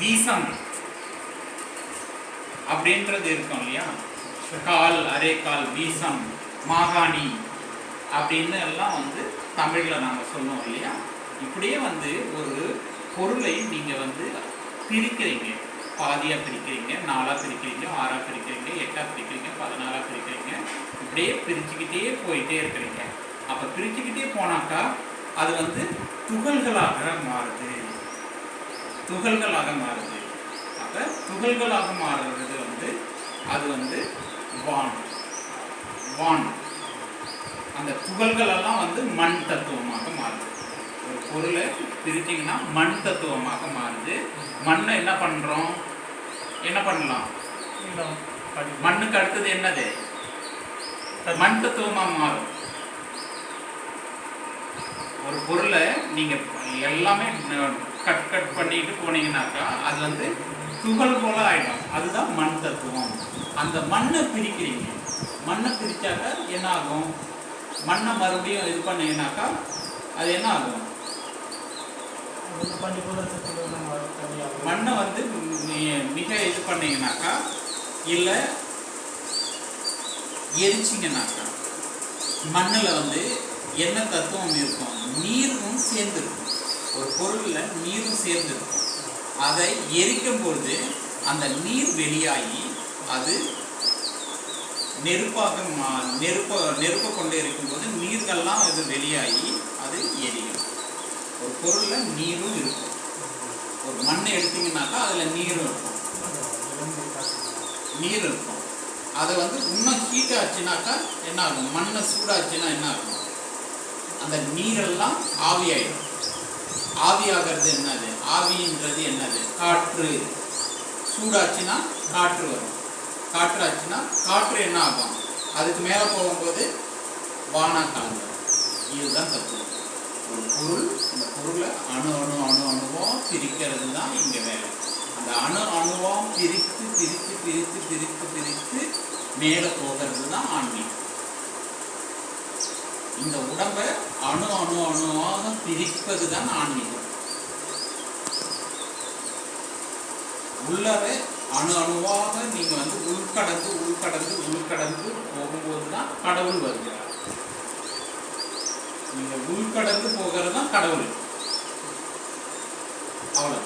வீசம் அப்படின்றது இருக்கும் இல்லையா? கால் அரைக்கால் வீசம் மாகாணி அப்படின்னு எல்லாம் வந்து தமிழில் நாங்கள் சொல்லுவோம் இல்லையா? இப்படியே வந்து ஒரு பொருளை நீங்கள் வந்து பிரிக்கிறீங்க. பாதியாக பிரிக்கிறீங்க நாலாக பிரிக்கிறீங்க ஆறாக பிரிக்கிறீங்க எட்டாக பிரிக்கிறீங்க பதினாலாக பிரிக்கிறீங்க இப்படியே பிரிச்சுக்கிட்டே போயிட்டே இருக்கிறீங்க. அப்போ பிரிச்சுக்கிட்டே போனாக்கா அது வந்து துகள்களாக மாறுது. துகள்களாக மாறுது. அப்போ துகள்களாக மாறுறது வந்து அது வந்து வான். வான். அந்த துகள்களெல்லாம் வந்து மண் தத்துவமாக மாறுது. ஒரு பொருளை பிரிச்சிங்கன்னா மண் தத்துவமாக மாறுது. மண்ணை என்ன பண்ணுறோம் என்ன பண்ணலாம்? மண்ணுக்கு அடுத்தது என்னது? மண் தத்துவமாக மாறும். ஒரு பொருளை நீங்கள் எல்லாமே கட் கட் பண்ணிட்டு போனீங்கன்னாக்கா அது வந்து துகள் போல ஆயிடும். அதுதான் மண் தத்துவம். அந்த மண்ணை பிரிக்கிறீங்க. மண்ணை பிரிச்சாக்க என்ன ஆகும் மண்ணை மறுபடியும் இது பண்ணீங்கன்னாக்கா அது என்ன ஆகும் மண்ணை வந்து மிக இது பண்ணீங்கன்னாக்கா இல்லை எரிச்சிங்கனாக்கா மண்ணில் வந்து என்ன தத்துவம் இருக்கும்? நீரும் சேர்ந்துருக்கும். ஒரு பொருளில் நீரும் சேர்ந்துருக்கும். அதை எரிக்கும் பொழுது அந்த நீர் வெளியாகி அது நெருப்பாக மா நெருப்ப நெருப்பை கொண்டு இருக்கும்போது நீர்கள்லாம் அது வெளியாகி அது எரியும். ஒரு பொருளில் நீரும் இருக்கும். ஒரு மண்ணை எடுத்தீங்கன்னாக்கா அதில் நீரும் இருக்கும். நீர் இருக்கும். அதை வந்து இன்னும் ஹீட் ஆச்சுனாக்கா என்ன ஆகும் மண்ணை சூடாச்சுன்னா என்ன ஆகும் அந்த நீரெல்லாம் ஆவியாயிடும் ஆவியாகிறது என்னது? ஆவின்றது என்னது? காற்று. சூடாச்சுன்னா காற்று வரும். காற்றாச்சுன்னா காற்று என்ன ஆகும் அதுக்கு மேலே போகும்போது வானா கலந்துரும் இதுதான் தத்துவம். ஒரு பொருள் அந்த பொருளை அணு அணு அணு அணுவாக பிரிக்கிறது தான் இங்கே வேலை. அந்த அணு அணுவாக பிரித்து பிரித்து பிரித்து பிரித்து பிரித்து மேலே போகிறது தான் ஆன்மீகம். இந்த உடம்பை அணு அணு அணுவாக பிரிப்பது தான் ஆன்மீகம். உள்ளவே அணு அணுவாக நீங்க வந்து உள்கடந்து உள்கடந்து உள்கடந்து போகும்போது தான் கடவுள் வருகிறார். நீங்க உள்கடந்து போகிறது தான் கடவுள். அவ்வளவு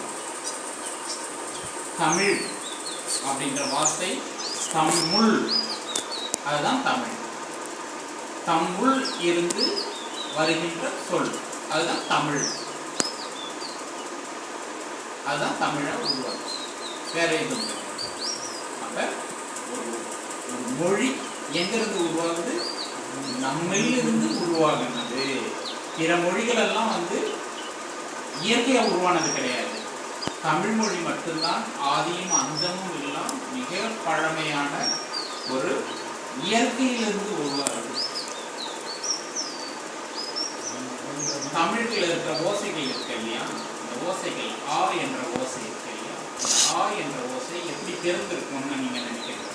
தமிழ் அப்படின்ற வார்த்தை தம்முள். அதுதான் தமிழ். தம்முள் இருந்து வருகின்ற சொல். அதுதான் தமிழ். அதுதான் தமிழா உருவாகும் வேற எதுவும் கிடையாது. அப்ப ஒரு மொழி எங்கிருந்து உருவாகுது? நம்மிலிருந்து உருவாகினது. பிற மொழிகள் எல்லாம் வந்து இயற்கையா உருவானது கிடையாது. தமிழ் மொழி மட்டும்தான் ஆதியும் அந்தமும் எல்லாம் மிக பழமையான ஒரு இயற்கையிலிருந்து உருவாகுது தமிழில் இருக்கிற ஓசைகள் இருக்கு இல்லையா? இந்த ஓசைகள் ஆ என்ற ஓசை இருக்கு இல்லையா? ஆ என்ற ஓசை எப்படி பிறந்திருக்கும்னு நீங்க நினைக்கிறீங்க?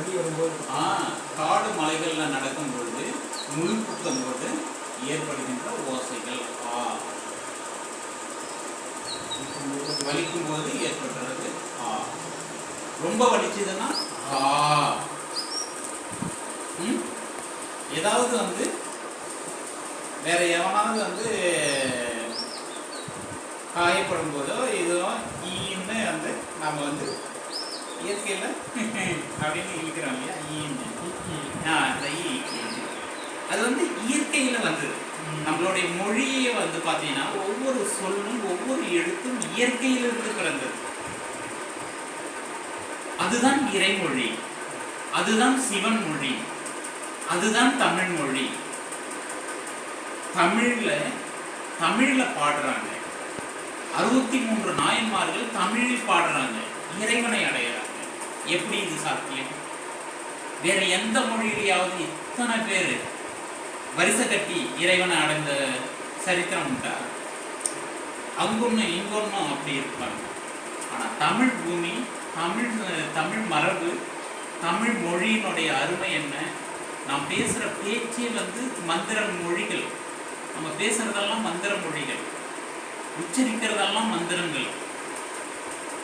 ஆ? ஆ காடு மலைகள்ல நடக்கும் பொழுது முள் போது ஏற்படுகின்ற ஓசைகள். ஆ. வலிக்கும் போது ஏற்படுறது ஆ. ரொம்ப வலிச்சதுன்னா ஆ. ஏதாவது வந்து வேற எவனாவது வந்து காயப்படும் போதோ இதோ ஈன்னு வந்து நம்ம வந்து இயற்கையில்? அப்படின்னு இழுக்கிறோம் இல்லையா? அந்த அது வந்து இயற்கையில் வந்தது. நம்மளுடைய மொழியை வந்து பார்த்தீங்கன்னா ஒவ்வொரு சொல்லும் ஒவ்வொரு எழுத்தும் இயற்கையிலிருந்து பிறந்தது. அதுதான் இறைமொழி. அதுதான் சிவன் மொழி. அதுதான் தமிழ் மொழி. தமிழ்ல தமிழ்ல பாடுறாங்க. அறுபத்தி மூன்று நாயன்மார்கள் தமிழில் பாடுறாங்க. இறைவனை அடையிறாங்க. எப்படி இது சாத்தியம்? வேற எந்த மொழியிலையாவது இத்தனை பேர் வரிசை கட்டி இறைவனை அடைந்த சரித்திரம் உண்டா? அங்கொன்னு இங்கொன்னும் அப்படி இருப்பாங்க. ஆனா தமிழ் பூமி தமிழ் தமிழ் மரபு தமிழ் மொழியினுடைய அருமை என்ன? நாம் பேசுகிற பேச்சே வந்து மந்திர மொழிகள். நம்ம பேசுறதெல்லாம் மந்திர மொழிகள். உச்சரிக்கிறதெல்லாம் மந்திரங்கள்.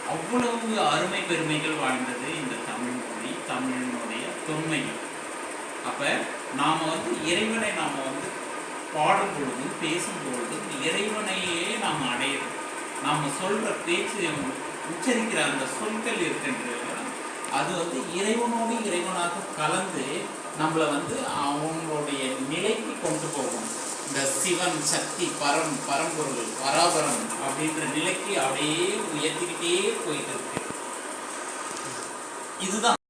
அவ்வளவு அருமை பெருமைகள் வாழ்ந்தது இந்த தமிழ் மொழி தமிழினுடைய தொன்மைகள் அப்போ நாம் வந்து இறைவனை நாம் வந்து பாடும் பொழுதும் பேசும் பொழுதும் இறைவனையே நாம் அடையிறோம் நாம் சொல்கிற பேச்சு உச்சரிக்கிற அந்த சொற்கள் இருக்கின்ற அது வந்து இறைவனோடு இறைவனாக கலந்து நம்மளை வந்து அவங்களுடைய நிலை சிவன் சக்தி பரம் பரம்பொருள் பராபரம் அப்படின்ற நிலைக்கு அப்படியே உயர்த்திக்கிட்டே போயிட்டு இருக்கு. இதுதான்.